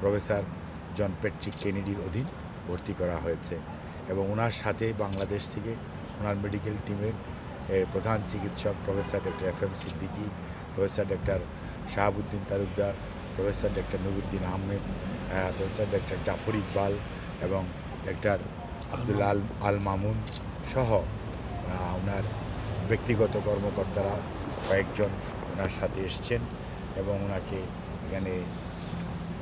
Professor John Patrick কেনেডির অধীন ভর্তি করা হয়েছে এবং ওনার সাথে বাংলাদেশ থেকে ওনার মেডিকেল টিমের প্রধান চিকিৎসক professor doctor F M Siddiqui, professor doctor Shahabuddin Talukdar, professor doctor Nuruddin Ahmed professor doctor Jafar Iqbal এবং ডক্টর আব্দুল আল আল মামুন সহ ওনার ব্যক্তিগত কর্মকর্তারা কয়েকজন ওনার সাথে এসছেন এবং ওনাকে এখানে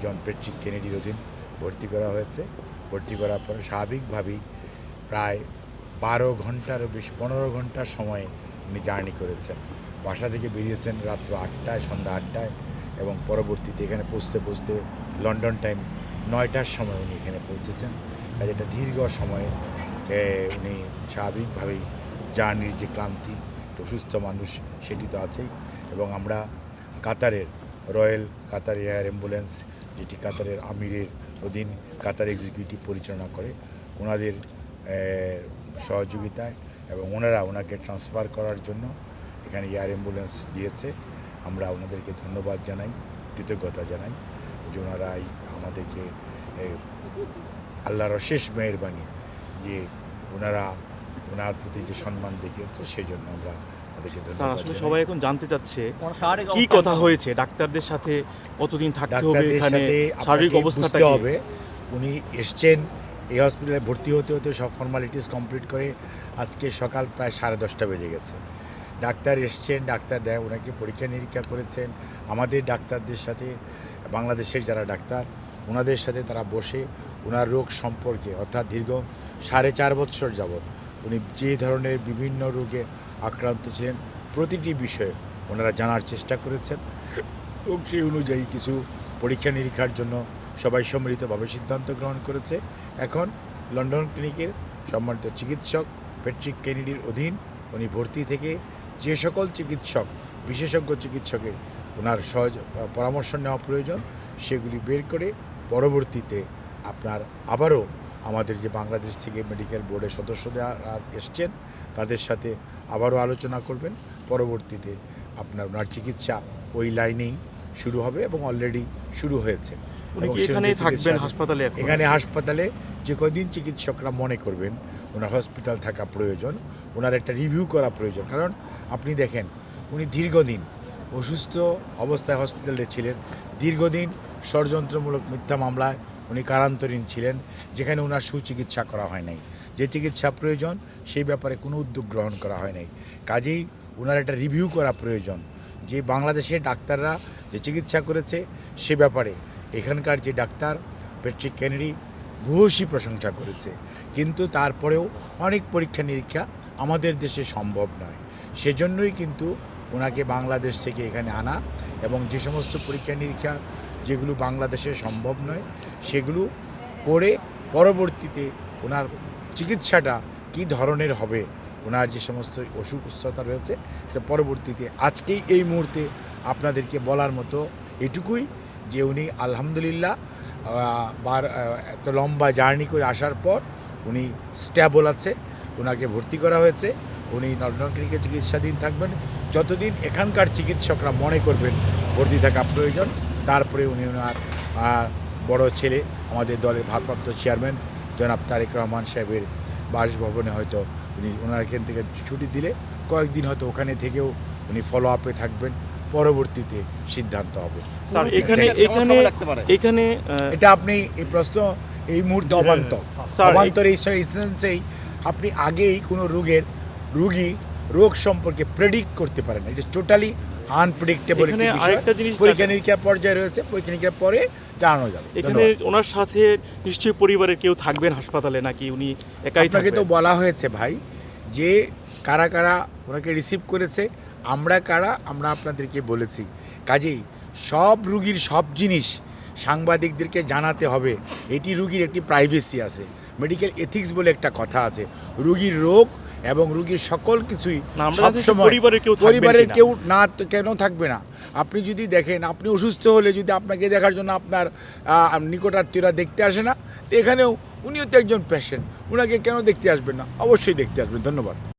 জন পেট্রিক কেনেডির অধীন ভর্তি করা হয়েছে। ভর্তি করার পরে স্বাভাবিকভাবেই প্রায় বারো ঘন্টারও বেশি, পনেরো ঘণ্টার সময় উনি জার্নি করেছেন। বাসা থেকে বেরিয়েছেন রাত্র আটটায়, সন্ধ্যা আটটায় এবং পরবর্তীতে এখানে পৌঁছতে পৌঁছতে লন্ডন টাইম নয়টার সময় উনি এখানে পৌঁছেছেন। কাজে একটা দীর্ঘ সময়ে উনি স্বাভাবিকভাবেই জার্নির যে ক্লান্তি, একটু সুস্থ মানুষ সেটি তো আছেই। এবং আমরা কাতারের রয়্যাল কাতার এয়ার অ্যাম্বুলেন্স, যেটি কাতারের আমিরের অধীন কাতার এক্সিকিউটিভ পরিচালনা করে ওনাদের সহযোগিতায় এবং ওনারা ওনাকে ট্রান্সফার করার জন্য এখানে এয়ার অ্যাম্বুলেন্স দিয়েছে। আমরা ওনাদেরকে ধন্যবাদ জানাই, কৃতজ্ঞতা জানাই যে ওনারা এই আমাদেরকে আল্লাহর অশেষ মেহরবানি যে ওনারা ওনার প্রতি যে সম্মান দেখিয়েছে সেই জন্য আমরা স্যার আসলে। সবাই এখন জানতে চাচ্ছে কি কথা হয়েছে ডাক্তারদের সাথে কতদিন থাকতে হবে এখানে শারীরিক অবস্থাটা কি? হবে উনি এসছেন এই হসপিটালে ভর্তি হতে হতে সব ফর্মালিটিস কমপ্লিট করে আজকে সকাল প্রায় সাড়ে দশটা বেজে গেছে ডাক্তার এসছেন ডাক্তার দেয় ওনাকে পরীক্ষা নিরীক্ষা করেছেন আমাদের ডাক্তারদের সাথে বাংলাদেশের যারা ডাক্তার ওনাদের সাথে তারা বসে ওনার রোগ সম্পর্কে অর্থাৎ দীর্ঘ সাড়ে চার বছর যাবৎ উনি যে ধরনের বিভিন্ন রোগে আক্রান্ত ছিলেন, প্রতিটি বিষয়ে ওনারা জানার চেষ্টা করেছেন এবং সেই অনুযায়ী কিছু পরীক্ষা নিরীক্ষার জন্য সবাই সম্মিলিতভাবে সিদ্ধান্ত গ্রহণ করেছে। এখন লন্ডন ক্লিনিকের সম্মানিত চিকিৎসক পেট্রিক কেনেডির অধীন উনি ভর্তি থেকে যে সকল চিকিৎসক, বিশেষজ্ঞ চিকিৎসকের ওনার সহজ পরামর্শ নেওয়া প্রয়োজন, সেগুলি বের করে পরবর্তীতে আপনার আবারও আমাদের যে বাংলাদেশ থেকে মেডিকেল বোর্ডের সদস্যরা এসছেন তাদের সাথে আবারও আলোচনা করবেন। পরবর্তীতে আপনার ওনার চিকিৎসা ওই লাইনেই শুরু হবে এবং অলরেডি শুরু হয়েছে। হাসপাতালে এখানে? হাসপাতালে যে কদিন চিকিৎসকরা মনে করবেন ওনার হসপিটাল থাকা প্রয়োজন ওনার একটা রিভিউ করা প্রয়োজন। কারণ আপনি দেখেন উনি দীর্ঘদিন অসুস্থ অবস্থায় হসপিটালে ছিলেন দীর্ঘদিন ষড়যন্ত্রমূলক মিথ্যা মামলায় উনি কারান্তরীণ ছিলেন, যেখানে ওনার সুচিকিৎসা করা হয় নাই। যে চিকিৎসা প্রয়োজন, সেই ব্যাপারে কোনো উদ্যোগ গ্রহণ করা হয় নাই। কাজেই ওনার একটা রিভিউ করা প্রয়োজন। যে বাংলাদেশের ডাক্তাররা যে চিকিৎসা করেছে, সে ব্যাপারে এখানকার যে ডাক্তার পেট্রিক কেনেডি ভূয়সী প্রশংসা করেছে। কিন্তু তারপরেও অনেক পরীক্ষা নিরীক্ষা আমাদের দেশে সম্ভব নয়। সেজন্যই কিন্তু ওনাকে বাংলাদেশ থেকে এখানে আনা এবং যে সমস্ত পরীক্ষা নিরীক্ষা যেগুলো বাংলাদেশে সম্ভব নয়, সেগুলো করে পরবর্তীতে ওনার চিকিৎসাটা কী ধরনের হবে, ওনার যে সমস্ত অসুখ সুস্থতা রয়েছে সে পরবর্তীতে আজকেই এই মুহূর্তে আপনাদেরকে বলার মতো এটুকুই যে উনি আলহামদুলিল্লাহ বার এত লম্বা জার্নি করে আসার পর উনি স্ট্যাবল আছে ওনাকে ভর্তি করা হয়েছে, উনি লন্ডন ক্লিনিকে চিকিৎসাধীন থাকবেন, যতদিন এখানকার চিকিৎসকরা মনে করবেন ভর্তি থাকা প্রয়োজন তারপরে উনি ওনার বড় ছেলে আমাদের দলের ভারপ্রাপ্ত চেয়ারম্যান জনাব তারেক রহমান সাহেবের বাসভবনে হয়তো উনি ওনার এখান থেকে ছুটি দিলে কয়েকদিন হয়তো ওখানে থেকেও উনি ফলো আপে থাকবেন পরবর্তীতে সিদ্ধান্ত হবে। স্যার এখানে এখানে সময় লাগতে পারে? এখানে এটা আপনি এই প্রশ্ন এই মুহূর্তে অবান্তর। অবান্তর এই ইনস্টেন্সেই আপনি আগেই কোনো রোগের রুগী রোগ সম্পর্কে প্রেডিক্ট করতে পারেন না। এটা টোটালি আনপ্রেডিক্টেবল এখানে আরেকটা জিনিস পরীক্ষা নিরীক্ষার পর্যায়ে রয়েছে পরীক্ষা নিরীক্ষার পরে জানানো যাবে। এখানে ওনার সাথে নিশ্চয়ই পরিবারের কেউ থাকবেন হাসপাতালে নাকি উনি একাই আপনাকে তো বলা হয়েছে ভাই যে কারা কারা ওনাকে রিসিভ করেছে আমরা কারা আমরা আপনাদেরকে বলেছি। কাজেই সব রুগীর সব জিনিস সাংবাদিকদেরকে জানাতে হবে। এটি রুগীর একটি প্রাইভেসি আছে। মেডিকেল এথিক্স বলে একটা কথা আছে। রুগীর রোগ এবং রুগীর সকল কিছুই পরিবারের কেউ পরিবারের কেউ না কেন থাকবে না? আপনি যদি দেখেন আপনি অসুস্থ হলে যদি আপনাকে দেখার জন্য আপনার নিকটার্থীরা নিকটাত্মীয়রা দেখতে আসে না তো এখানেও উনিও তো একজন পেশেন্ট ওনাকে কেন দেখতে আসবেন না? অবশ্যই দেখতে আসবেন। ধন্যবাদ।